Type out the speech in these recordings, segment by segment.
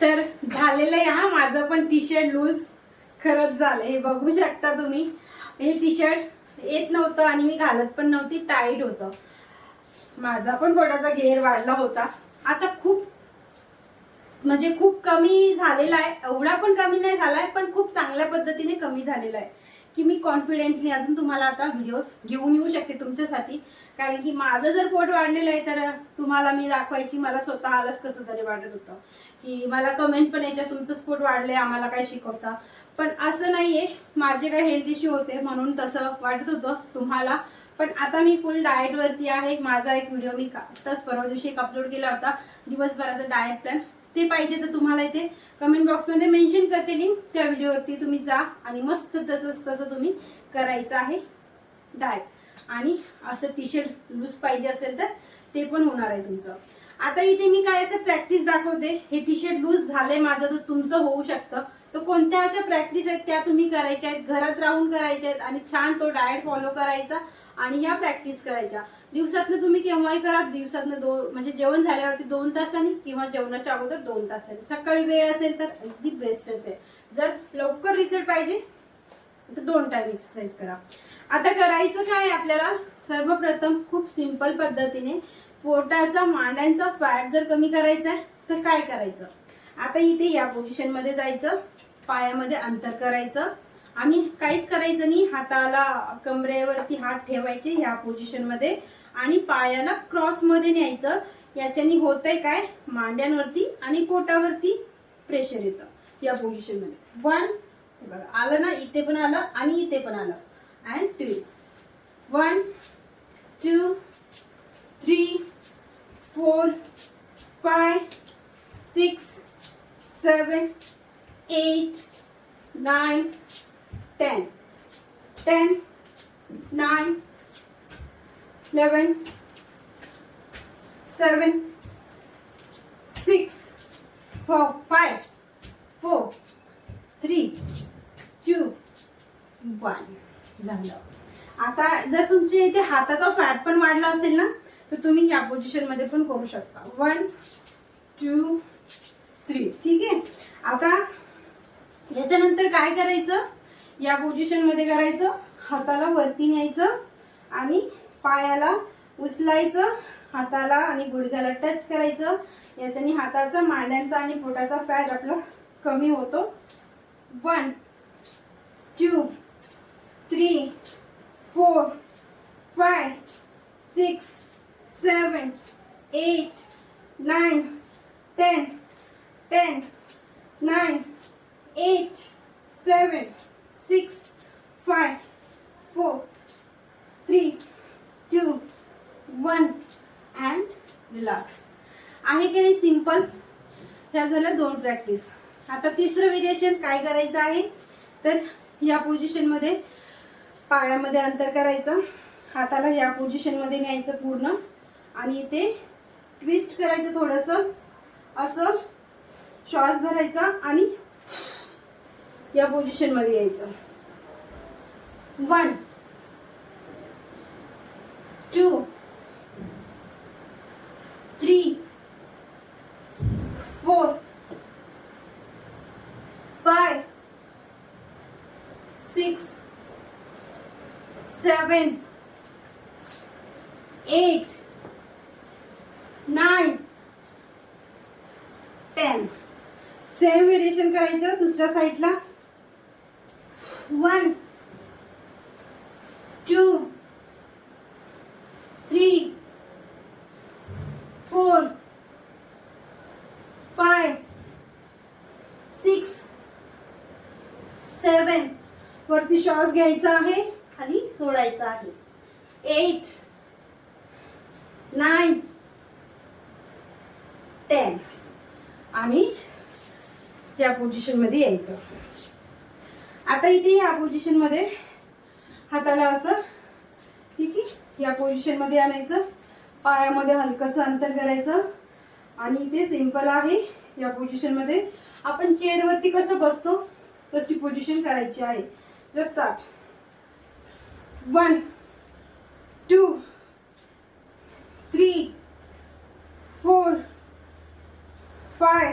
तर झालेलं आहे हा माझं पण टी शर्ट लूज खरंच झालं. हे बघू शकता तुम्ही. हे टी शर्ट येत नव्हतं आणि मी घालत पण नव्हती टाईट होतं. माझा पण पोटाचा घेर वाढला होता. आता खूप म्हणजे खूप कमी झालेला आहे. एवढा पण कमी नाही झालाय पण खूप चांगल्या पद्धतीने कमी झालेला आहे. की मी कॉन्फिडेंटली अजून तुम्हाला आता व्हिडिओज घेऊन येऊ शकते तुमच्यासाठी. कारण की माझं जर पोट वाढलेलं आहे तर तुम्हाला मी दाखवायची मला स्वतः आलंच कसं तरी वाटत होतं. की मला कमेंट पण याच्या तुमचं स्पोर्ट वाढले आम्हाला काय शिकवता. पण असं नाहीये. माझे काय हेल्थ इश्यू होते म्हणून तसं वाटत होतं तुम्हाला. पण आता मी फुल डाएट वरती आहे. माझा एक व्हिडिओ मी आताच परवा दिवशी एक अपलोड केला होता. दिवसभराचा डाएट प्लॅन ते पाहिजे तर तुम्हाला इथे कमेंट बॉक्समध्ये मेन्शन करते लिंक त्या व्हिडिओवरती तुम्ही जा आणि मस्त तसंच तसं तुम्ही करायचं आहे डाएट आणि असं टी शर्ट लूज पाहिजे असेल तर ते पण होणार आहे तुमचं. आता इथे मी काय असं प्रॅक्टिस दाखवते? हे टी शर्ट लूज झालंय माझं तर तुमचं होऊ शकतं. तर कोणत्या अशा प्रॅक्टिस आहेत त्या तुम्ही करायच्या आहेत? घरात राहून करायच्या आहेत आणि छान तो डाएट फॉलो करायचा आणि ह्या प्रॅक्टिस करायच्या. दिवसातनं तुम्ही केव्हाही करा दिवसातनं दोन म्हणजे जेवण झाल्यावरती दोन तासांनी किंवा जेवणाच्या अगोदर दोन तासांनी. सकाळी वेळ असेल तर अगदी बेस्टच आहे. जर लवकर रिझल्ट पाहिजे तर दोन टाइम एक्सरसाइज करा. आता करायचं काय आपल्याला? सर्वप्रथम खूप सिंपल पद्धतीने पोटाचा मांड्यांचा फॅट जर कमी करायचा आहे तर काय करायचं? आता इथे या पोझिशनमध्ये जायचं पायामध्ये अंतर करायचं आणि काहीच करायचं नाही. हाताला कमरेवरती हात ठेवायचे ह्या पोझिशनमध्ये आणि पायाला क्रॉसमध्ये न्यायचं. याच्याने होतंय काय? मांड्यांवरती आणि पोटावरती प्रेशर येतं या पोझिशनमध्ये. वन बघा आलं ना? इथे पण आलं आणि इथे पण आलं. And twist one two three four five six seven eight nine ten. Ten nine eleven seven six four five four three two one. झालं. आता जर तुमच्या इथे हाताचा फॅट पण वाढला असेल ना तर तुम्ही या पोझिशनमध्ये पण करू शकता. वन टू थ्री ठीक आहे? आता याच्यानंतर काय करायचं? या पोझिशनमध्ये करायचं हाताला वरती न्यायचं आणि पायाला उचलायचं हाताला आणि गुडघ्याला टच करायचं. याच्याने हाताचा मांड्यांचा आणि पोटाचा फॅट आपला कमी होतो. One two three four five six seven eight nine ten ten nine eight seven six five four three two, one and relax. आहे की नाही सिंपल ह्या झाल्या दोन प्रॅक्टिस. आता तिसरं व्हेरिएशन काय करायचं आहे? तर या पोझिशनमध्ये पायामध्ये अंतर करायचं. हाताला या पोझिशनमध्ये न्यायचं पूर्ण. आणि इथे ट्विस्ट करायचं थोडंसं. असं श्वास भरायचा आणि या पोझिशनमध्ये यायचं. One two three four five six seven eight nine ten same variation करायचं दुसऱ्या साईडला? One two three four five six seven. वरती श्वास घ्यायचा आहे खाली सोडायचा आहे. Eight nine ten. आणि या पोझिशनमध्ये यायचं. आता इथे या पोझिशनमध्ये हाताला असं ठीक आहे या पोझिशनमध्ये आणायचं. पायामध्ये हलकंसं अंतर करायचं. आणि इथे सिंपल आहे या पोझिशनमध्ये आपण चेअरवरती कसं बसतो तशी पोझिशन करायची आहे. Just start one two three four five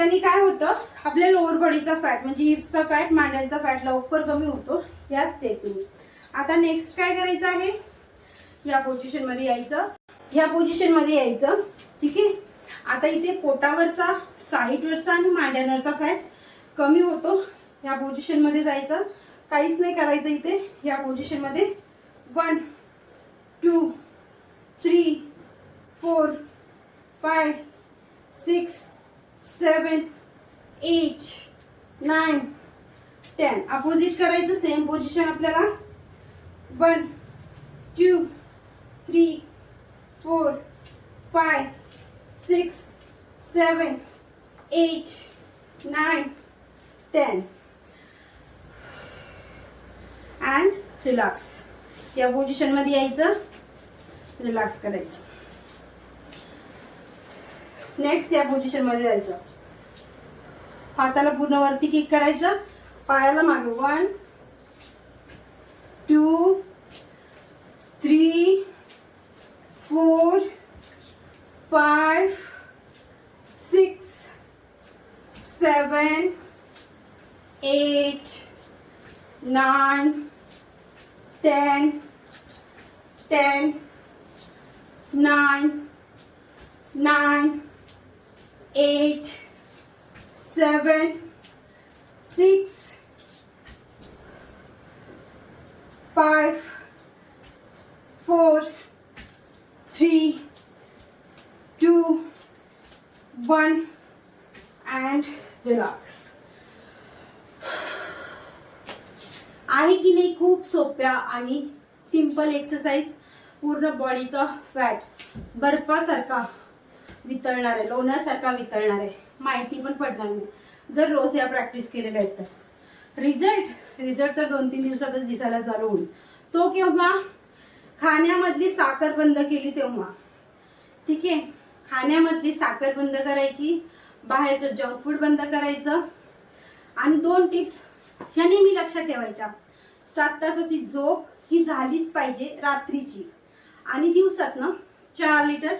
याच्याने काय होतं? आपल्या लोअर बॉडीचा फॅट म्हणजे हिप्सचा फॅट मांड्यांचा फॅट लवकर कमी होतो. या स्टेपने आता नेक्स्ट काय करायचं आहे? या पोझिशनमध्ये यायचं. या पोझिशनमध्ये यायचं. ठीक आहे? आता इथे पोटावरचा साईडवरचा आणि मांड्यांवरचा फॅट कमी होतो. या पोझिशनमध्ये जायचं. काहीच नाही करायचं इथे. या पोझिशनमध्ये one two three four five six seven eight nine ten opposite करायचं सेम पोझिशन आपल्याला. One two three four five six seven eight nine ten and relax या पोझिशनमध्ये यायचं. रिलॅक्स करायचं. नेक्स्ट या पोझिशनमध्ये जायचं. हाताला पूर्ण वरती किक करायचं. पायाला मागे. One two three four five six seven eight nine ten ten nine nine eight, seven, six, five, four, three, two, one, and relax. आहे की नाही खूप सोप्या आणि सिंपल एक्सरसाइज पूर्ण बॉडीचा फॅट बर्फासारखा वितळणार आहे लोण्यासारखा वितळणार आहे माहिती पण पडणार नाही. जर रोज या प्रॅक्टिस केलेल्या आहेत तर. रिझल्ट रिझल्ट तर दोन तीन दिवसातच दिसायला चालू होईल. तो केव्हा? खाण्यामधली साखर बंद केली तेव्हा. ठीक आहे? खाण्यामधली साखर बंद करायची बाहेरचं जंक फूड बंद करायचं. आणि दोन टिप्स ह्या नेहमी लक्षात ठेवायच्या. सात तासाची झोप ही झालीच पाहिजे रात्रीची. आणि दिवसात ना चार लिटर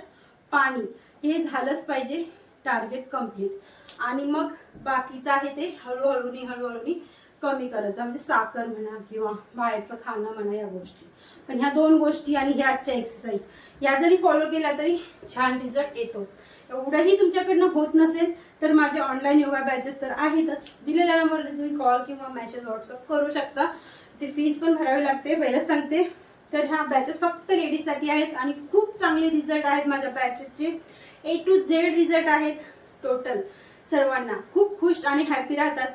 पाणी. हे झालंच पाहिजे टार्गेट कंप्लीट आणि मग बाकीचं आहे ते हळूहळूनी हळूहळूनी कमी करायचं. म्हणजे साखर म्हणा किंवा बाहेरचं खाणं म्हणा या गोष्टी. पण ह्या दोन गोष्टी आणि ह्या आजच्या एक्सरसाइज या जरी फॉलो केल्या तरी छान रिझल्ट येतो. एवढंही तुमच्याकडनं होत नसेल तर माझे ऑनलाईन योगा बॅचेस तर आहेतच. दिलेल्या नंबरवर तुम्ही कॉल किंवा मेसेज व्हॉट्सअप करू शकता. ते फीस पण भरावी लागते पहिलं सांगते. तर ह्या बॅचेस फक्त लेडीजसाठी आहेत आणि खूप चांगले रिझल्ट आहेत माझ्या बॅचेसचे ए टू झेड रिझल्ट आहेत टोटल सर्वांना खूप खुश आणि हॅपी राहतात.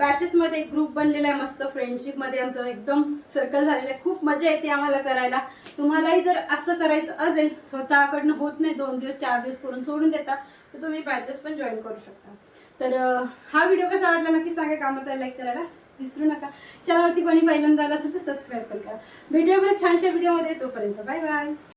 बॅचेसमध्ये एक ग्रुप बनलेला आहे मस्त फ्रेंडशिपमध्ये आमचं एकदम सर्कल झालेलं आहे. खूप मजा येते आम्हाला करायला. तुम्हालाही जर असं करायचं असेल स्वतःकडनं होत नाही दोन दिवस चार दिवस करून सोडून देता तर तुम्ही बॅचेस पण जॉईन करू शकता. तर हा व्हिडिओ कसा वाटला नक्की सांगा कामाचा लाईक करायला विसरू नका. चॅनलवरती कोणी पहिल्यांदा आला असेल तर सबस्क्राईब पण करा. भेटूया परत छानशा व्हिडिओमध्ये तोपर्यंत बाय बाय